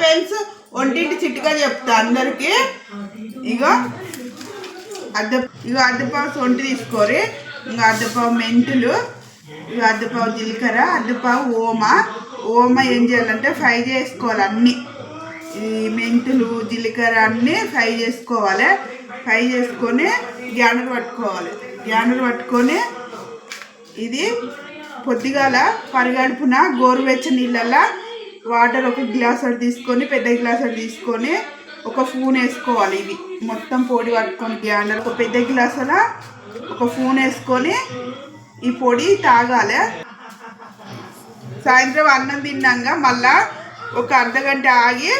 Friends ఒంటింటి చిట్టుగా చెప్తా అందరికి. ఇగో అద్దె ఇగో అద్దెపావు ఒంటి తీసుకోరి. ఇంకా అద్దెపావు మెంతులు. ఇక అద్దెపావు జీలకర్ర అద్దెపావు ఓమ. ఓమ ఏం చేయాలంటే ఫ్రై చేసుకోవాలి అన్నీ. ఈ మెంతులు జీలకర్ర అన్నీ ఫ్రై చేసుకోవాలి. ఫ్రై చేసుకొని గ్యానర్ పట్టుకోవాలి. గ్యానర్ పట్టుకొని ఇది పొద్దుగాల పరిగడుపున గోరువెచ్చ నీళ్ళల్లో వాటర్ ఒక గ్లాస్ అటు తీసుకొని పెద్ద గ్లాస్ అటు తీసుకొని ఒక ఫోన్ వేసుకోవాలి ఇవి. మొత్తం పొడి పట్టుకొని గ్యాండర్ ఒక పెద్ద గ్లాస్ అలా ఒక ఫోన్ వేసుకొని ఈ పొడి తాగాలి. సాయంత్రం అన్నం తిన్నాక మళ్ళా ఒక అర్ధ గంట ఆగి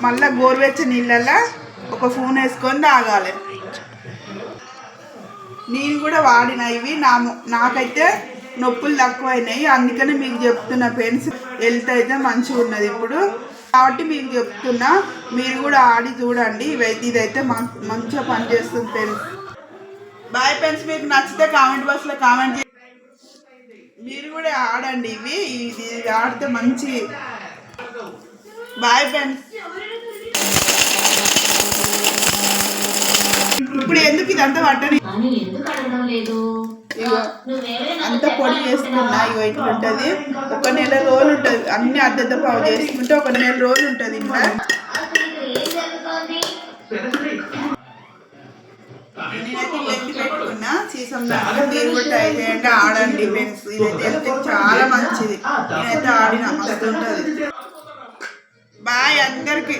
మళ్ళా గోరువెచ్చ నీళ్ళల్లో ఒక ఫోన్ వేసుకొని తాగాలి. నేను కూడా వాడిన ఇవి. నా మొ- నాకైతే నొప్పులు తక్కువైనాయి. అందుకనే మీకు చెప్తున్నా పెన్స్ హెల్త్ అయితే మంచిగా ఉన్నది ఇప్పుడు. కాబట్టి మీకు చెప్తున్నా మీరు కూడా ఆడి చూడండి. ఇవైతే ఇదైతే మంచిగా పనిచేస్తుంది పెన్స్ బాయ్ పెన్స్ మీకు నచ్చితే కామెంట్ బాక్స్లో కామెంట్ చేయండి. మీరు కూడా ఆడండి ఇవి. ఇది ఆడితే మంచి బాయ్ పెన్స్ ఇప్పుడు ఎందుకు ఇదంతా పట్టని? ఎందుకు అడగడం లేదు? అంత పొడి చేసుకున్నా ఇగో ఇట్లా ఉంటుంది ఒక నెల రోజులు ఉంటుంది అన్ని అద్దెద్ద పావు చేసుకుంటే ఒక నెల రోజులు ఉంటుంది ఇంకా నేనైతే పెట్టుకున్నా సీసం దాంట్లో మీరు కూడా ట్రై చేయండి ఆడండి ఫ్రెండ్స్. ఇదైతే హెల్త్ చాలా మంచిది. నేనైతే ఆడిన మస్తు ఉంటుంది. బాయ్ అందరికి.